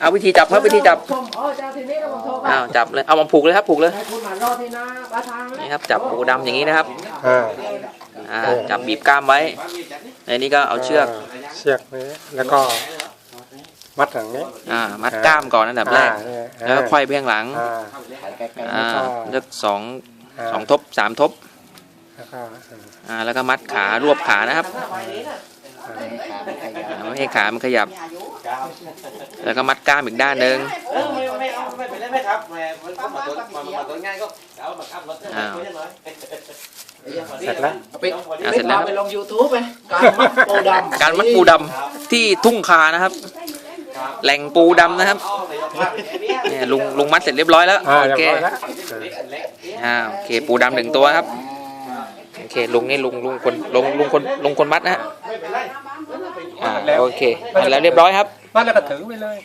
เอาวิธีจับครับวิธีจับผมอ๋อเจ้าทีนี้เราผมโทรอ้าวจับเลยเอามาผูกเลยครับผูกเลยให้คุณมารอที่หน้าปลาทางนี่ครับจับปูดำอย่างนี้นะครับอ่าอ่าจับบีบกล้ามไว้ในนี้ก็เอาเชือกเชือกนี้แล้วก็ มัดอย่างนี้อ่ามัดกล้ามก่อนอันดับแรกอ่าเนี่ยแล้วก็ค่อยไปข้างหลังอ่าอ่าเลือกสองาสองทบสามทบแล้วก็อ่าแล้วก็มัดขารวบขานะครับอ่าไม่ให้ขามันขยับ แล้วก็มัดกล้ามอีกด้านหนึ่งเออไม่ไม่เอาไม่เป็นไรไหมครับแหมมันก็มาตัวมามาตัวง่ายก็เอามาขับรถได้ไม่ได้น้อยเสร็จแล้วไปไปลงยูทูบไปการมัดโปดำการมัดปูดำที่ทุ่งคานะครับ แหล่งปูดำนะครับเอาแต่ยกภาพแค่นี้เนี่ยลุงลุงมัดเสร็จเรียบร้อยแล้วอ่าโอเรียบเคร้อยแล้วอ่าโอเคปูดำหนึ่งตัวครับโอเคลุงนี่ลุงลุงคนลุงลุงคนลุงคนมัดนะฮะไม่เป็นไรอ่าโอเคมัดแล้วเรียบร้อยครับ มัดแล้วก็ถือไปเลย